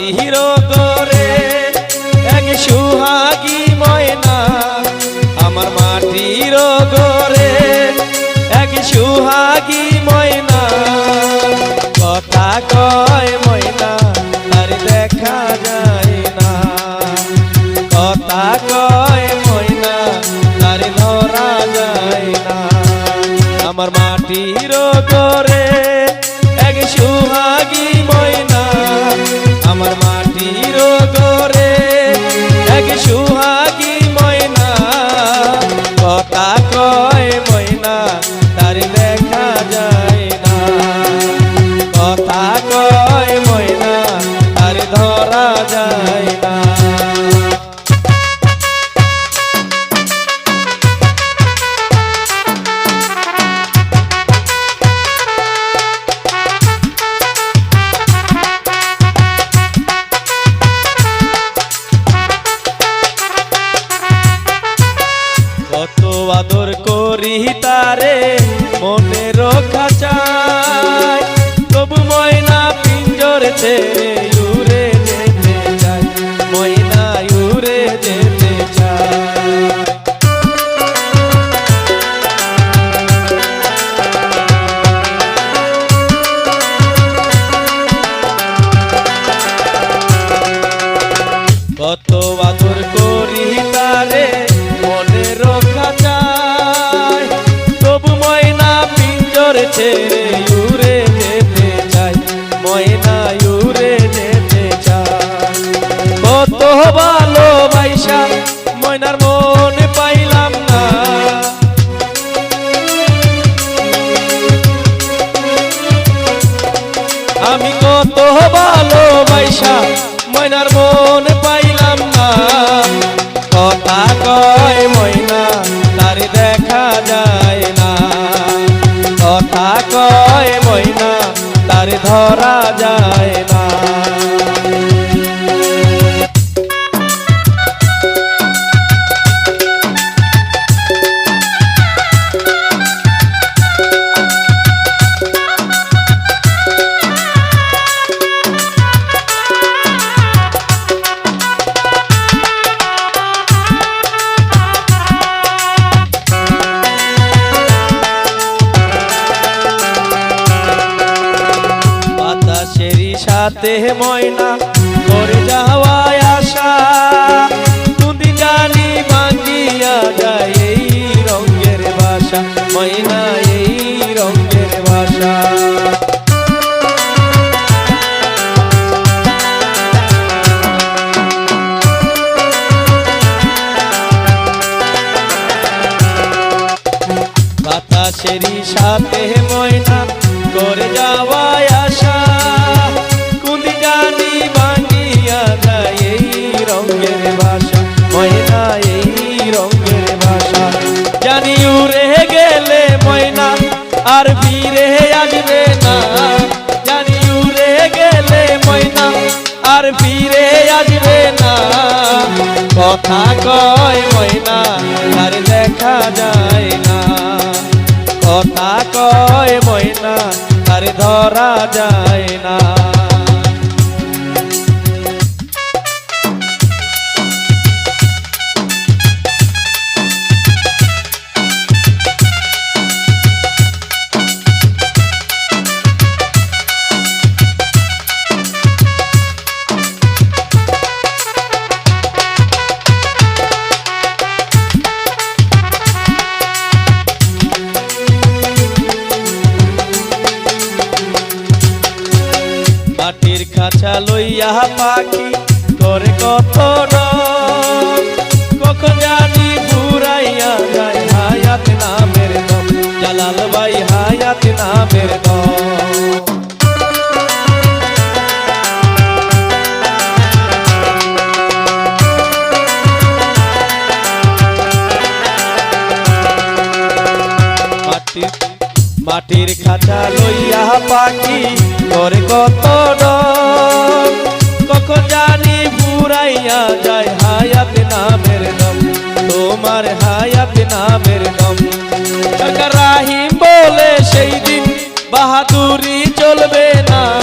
মাটির করে এক সুহাগী ময়না, আমার মাটির করে এক সুহাগী ময়না। কথা কয় ময়না, আর দেখা যায় না। কথা কয় ময়না, আর ধরা যায় না। আমার মাটির করে এক সুহাগী ময়না। ছেড়ে উড়ে যেতে চাই ময়না উড়ে যেতে চাই। কত আদর করি তারে মনে রক্ষা চাই, তবু ময়না পিঞ্জর ছেড়ে ভালোবাসা ময়নার মনে পাইলাম না। আমি কত ভালোবাসা ময়নার মন পাইলাম না। কথা কয় ময়না, তার দেখা যায় না। কথা কয় ময়না, তার ধরা যায় না। সাথে ময়না করে যাওয়ায় আশা। তুমি জানি ভাঙ্গিয়া যায় এই রঙের ভাষা ময়না এই রঙের ভাষা বাতাসেরই সাথে ময়না করে যাওয়ায় আশা। রঙের ভাষা ময়না এই রঙের ভাষা জানি উড়ে গেলে ময়না, আর ফিরে আসবে না। জানি উড়ে গেলে ময়না, আর ফিরে আসবে না। কথা কয় ময়না, আর দেখা যায় না। কথা কয় ময়না, আর ধরা যায় না। মাটির খাঁচা লইয়া পাখি করে কত। কখন জানি পুরাইয়া যায় হায়াত নামের দম। জালাল ভাই হায়াত নামের দম। মাটির খাঁচা লইয়া পাখি করে কত ডর জানি পুরাইয়া যায় হায়াত নামের দম তোমার হায়াত নামের দম রাহিম বলে সেই দিন বাহাদুরি চলবে না।